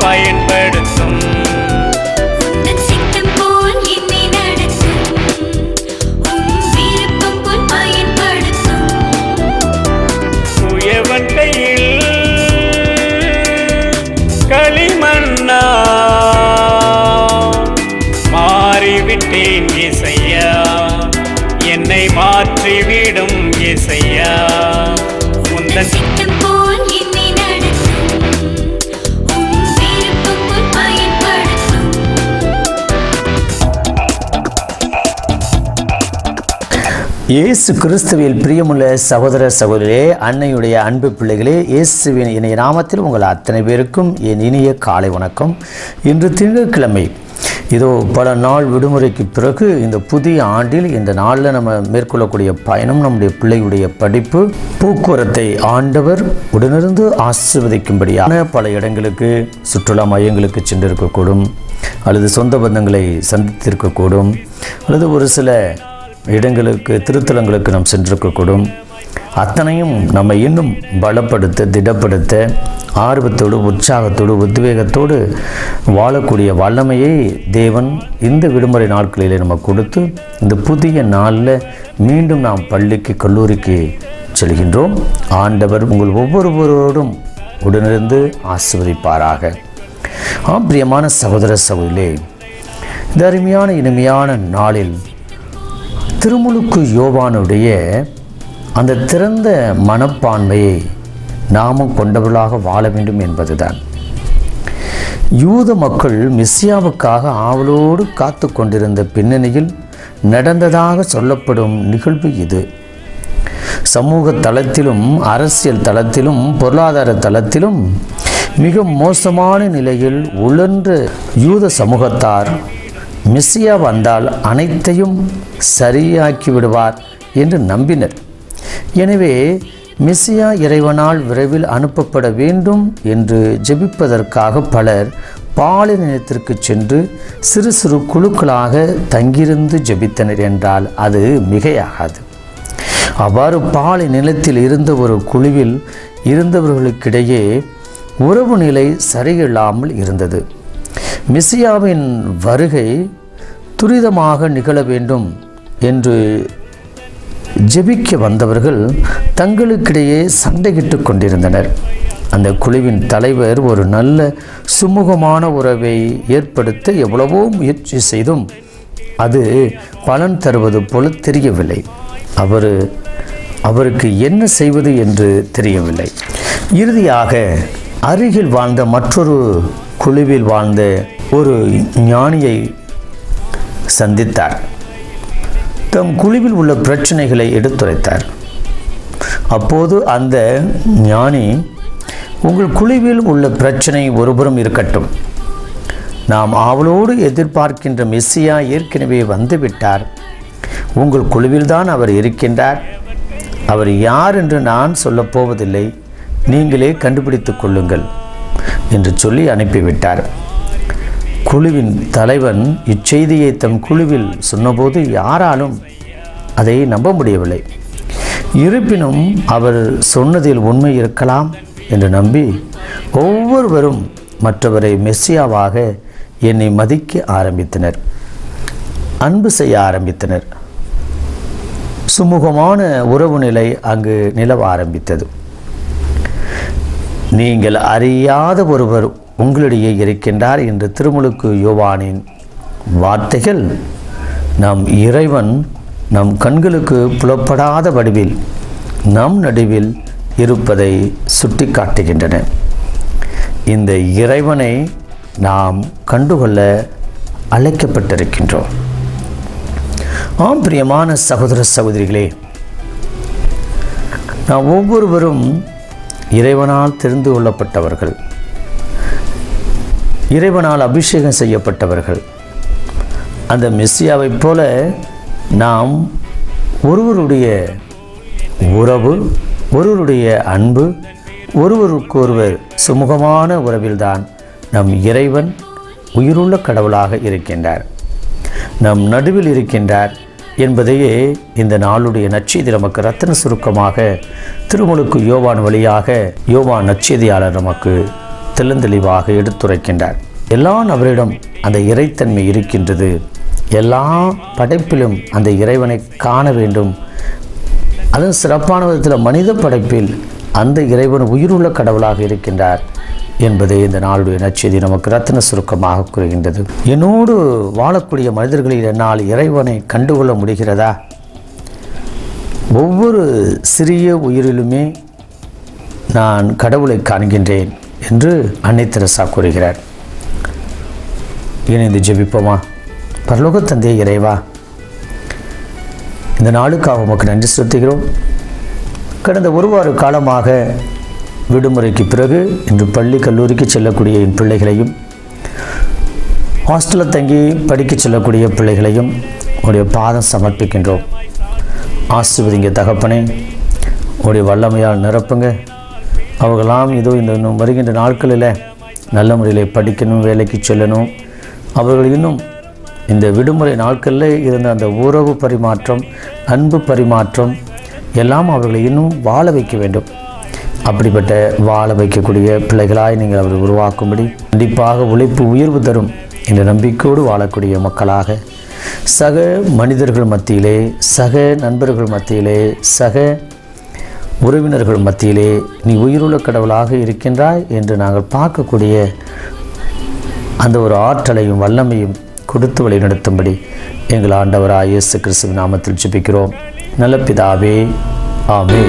பயன்படுத்தும். இயேசு கிறிஸ்துவில் பிரியமுள்ள சகோதர சகோதரியே அன்னையுடைய அன்பு பிள்ளைகளே இயேசுவின் இணைய நாமத்தில் உங்கள் அத்தனை பேருக்கும் என் இனிய காலை வணக்கம். இன்று திங்கட்கிழமை இதோ பல நாள் விடுமுறைக்கு பிறகு இந்த புதிய ஆண்டில் இந்த நாளில் நம்ம மேற்கொள்ளக்கூடிய பயணம் நம்முடைய பிள்ளையுடைய படிப்பு போக்குவரத்தை ஆண்டவர் உடனிருந்து ஆசிர்வதிக்கும்படியான பல இடங்களுக்கு சுற்றுலா மையங்களுக்கு சென்றிருக்கக்கூடும் அல்லது சொந்த பந்தங்களை சந்தித்திருக்கக்கூடும் அல்லது ஒரு சில இடங்களுக்கு திருத்தலங்களுக்கு நாம் சென்றிருக்கக்கூடும். அத்தனையும் நம்ம இன்னும் பலப்படுத்த திடப்படுத்த ஆர்வத்தோடு உற்சாகத்தோடு உத்வேகத்தோடு வாழக்கூடிய வல்லமையை தேவன் இந்த விடுமுறை நாட்களிலே நம்ம கொடுத்து இந்த புதிய நாளில் மீண்டும் நாம் பள்ளிக்கு கல்லூரிக்கு செல்கின்றோம். ஆண்டவர் உங்கள் ஒவ்வொருவரோடும் உடனிருந்து ஆசிர்வதிப்பாராக. ஆம் பிரியமான சகோதர சகோதரிலே இந்த அருமையான இனிமையான நாளில் திருமுழுக்கு யோவானுடைய அந்த திறந்த மனப்பான்மையை நாமும் கொண்டவர்களாக வாழ வேண்டும் என்பதுதான். யூத மக்கள் மிஸ்ஸியாவுக்காக ஆவலோடு காத்து கொண்டிருந்த பின்னணியில் நடந்ததாக சொல்லப்படும் நிகழ்வு இது. சமூக தளத்திலும் அரசியல் தளத்திலும் பொருளாதார தளத்திலும் மிக மோசமான நிலையில் உழன்ற யூத சமூகத்தார் மெஸ்ஸியா வந்தால் அனைத்தையும் சரியாக்கி விடுவார் என்று நம்பினர். எனவே மெஸ்ஸியா இறைவனால் விரைவில் அனுப்பப்பட வேண்டும் என்று ஜெபிப்பதற்காக பலர் பாலினத்திற்கு சென்று சிறு சிறு குழுக்களாக தங்கியிருந்து ஜெபித்தனர் என்றால் அது மிகையாகாது. அவ்வாறு பாலை நிலத்தில் இருந்த ஒரு குழுவில் இருந்தவர்களுக்கிடையே உறவு நிலை சரியில்லாமல் இருந்தது. மிசியாவின் வருகை துரிதமாக நிகழ வேண்டும் என்று ஜெபிக்க வந்தவர்கள் தங்களுக்கிடையே சண்டையிட்டு கொண்டிருந்தனர். அந்த குழுவின் தலைவர் ஒரு நல்ல சுமூகமான உறவை ஏற்படுத்த எவ்வளவோ முயற்சி செய்தும் அது பலன் தருவது போல தெரியவில்லை. அவர் அவருக்கு என்ன செய்வது என்று தெரியவில்லை. இறுதியாக அருகில் வாழ்ந்த மற்றொரு குழுவில் வாழ்ந்த ஒரு ஞானியை சந்தித்தார். தம் குழுவில் உள்ள பிரச்சனைகளை எடுத்துரைத்தார். அப்போது அந்த ஞானி உங்கள் குழுவில் உள்ள பிரச்சனை ஒருபுறம் இருக்கட்டும். நாம் ஆவலோடு எதிர்பார்க்கின்ற மெஸ்ஸியா ஏற்கனவே வந்துவிட்டார். உங்கள் குழுவில்தான் அவர் இருக்கின்றார். அவர் யார் என்று நான் சொல்லப் போவதில்லை. நீங்களே கண்டுபிடித்துக் கொள்ளுங்கள் என்று சொல்லி அனுப்பிவிட்டார். குழுவின் தலைவன் இச்செய்தியை தம் குழுவில் சொன்னபோது யாராலும் அதை நம்ப முடியவில்லை. இருப்பினும் அவர் சொன்னதில் உண்மை இருக்கலாம் என்று நம்பி ஒவ்வொருவரும் மற்றவரை மெஸ்ஸியாவாக என்னை மதிக்க ஆரம்பித்தனர். அன்பு செய்ய ஆரம்பித்தனர். சுமூகமான உறவு நிலை அங்கு நிலவ ஆரம்பித்தது. நீங்கள் அறியாத ஒருவர் உங்களிடையே இருக்கின்றார் என்று திருமுழுக்கு யோவானின் வார்த்தைகள் நம் இறைவன் நம் கண்களுக்கு புலப்படாத வடிவில் நம் நடுவில் இருப்பதை சுட்டிக்காட்டுகின்றன. இந்த இறைவனை நாம் கண்டுகொள்ள அழைக்கப்பட்டிருக்கின்றோம். ஆம் பிரியமான சகோதர சகோதரிகளே நாம் ஒவ்வொருவரும் இறைவனால் தெரிந்து கொள்ளப்பட்டவர்கள். இறைவனால் அபிஷேகம் செய்யப்பட்டவர்கள். அந்த மெஸ்ஸியாவைப் போல நாம் ஒருவருடைய உறவு ஒருவருடைய அன்பு ஒருவருக்கொருவர் சுமூகமான உறவில்தான் நம் இறைவன் உயிருள்ள கடவுளாக இருக்கின்றார். நம் நடுவில் இருக்கின்றார் என்பதையே இந்த நாளுடைய நச்செய்தி நமக்கு ரத்தன சுருக்கமாக திருமுழுக்கு யோவான் வழியாக யோவான் நற்செய்தியாளர் நமக்கு தெளிவாக எடுத்துரைக்கின்றார். எல்லா நபரிடம் அந்த இறைத்தன்மை இருக்கின்றது. எல்லா படைப்பிலும் அந்த இறைவனை காண வேண்டும். அதுவும் சிறப்பான விதத்தில் மனித படைப்பில் அந்த இறைவன் உயிருள்ள கடவுளாக இருக்கின்றார் என்பதை இந்த நாளுடைய நச்செய்தி நமக்கு ரத்தின சுருக்கமாக கூறுகின்றது. என்னோடு வாழக்கூடிய மனிதர்களில் என்னால் இறைவனை கண்டுகொள்ள முடிகிறதா? ஒவ்வொரு சிறிய உயிரிலுமே நான் கடவுளை காண்கின்றேன். என்று அன்னை தெரசா கூறுகிறார். இணைந்து ஜெபிப்போமா? பரலோக தந்தை இறைவா இந்த நாளுக்காக உமக்கு நன்றி செலுத்துகிறோம். கடந்த ஒரு வார காலமாக விடுமுறைக்கு பிறகு இன்று பள்ளி கல்லூரிக்கு செல்லக்கூடிய என் பிள்ளைகளையும் ஹாஸ்டலில் தங்கி படிக்க செல்லக்கூடிய பிள்ளைகளையும் உடைய பாதம் சமர்ப்பிக்கின்றோம். ஆசிர்வதிங்க தகப்பனே உடைய வல்லமையால் நிரப்புங்க. அவர்களாம் இதோ இந்த இன்னும் வருகின்ற நாட்களில் நல்ல முறையில் படிக்கணும் வேலைக்கு செல்லணும். அவர்கள் இன்னும் இந்த விடுமுறை நாட்களில் இருந்த அந்த உறவு பரிமாற்றம் அன்பு பரிமாற்றம் எல்லாம் அவர்களை இன்னும் வாழ வைக்க வேண்டும். அப்படிப்பட்ட வாழ வைக்கக்கூடிய பிள்ளைகளாய் நீங்கள் அவரை உருவாக்கும்படி கண்டிப்பாக உழைப்பு உயர்வு தரும் என்ற நம்பிக்கையோடு வாழக்கூடிய மக்களாக சக மனிதர்கள் மத்தியிலே சக நண்பர்கள் மத்தியிலே சக உறவினர்கள் மத்தியிலே நீ உயிருள்ள கடவுளாக இருக்கின்றாய் என்று நாங்கள் பார்க்கக்கூடிய அந்த ஒரு ஆற்றலையும் வல்லமையும் கொடுத்து வழிநடத்தும்படி எங்கள் ஆண்டவராய் இயேசு கிறிஸ்துவின் நாமத்தில் ஜெபிக்கிறோம். நல்ல பிதாவே ஆமே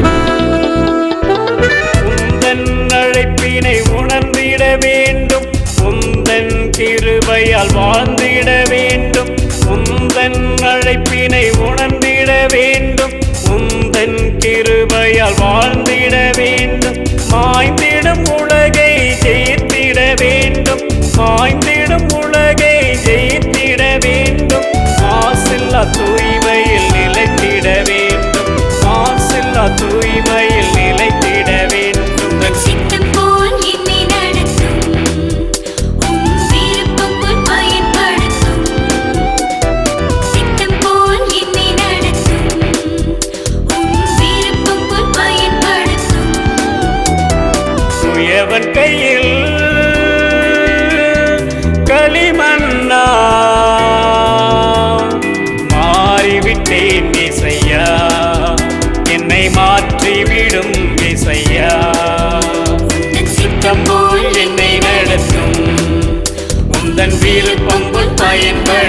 அழைப்பினை உணர்ந்திட வேண்டும். உந்தன் கிருபையால் வாழ்ந்திட வேண்டும். உந்தன் அழைப்பினை உணர்ந்திட என்னை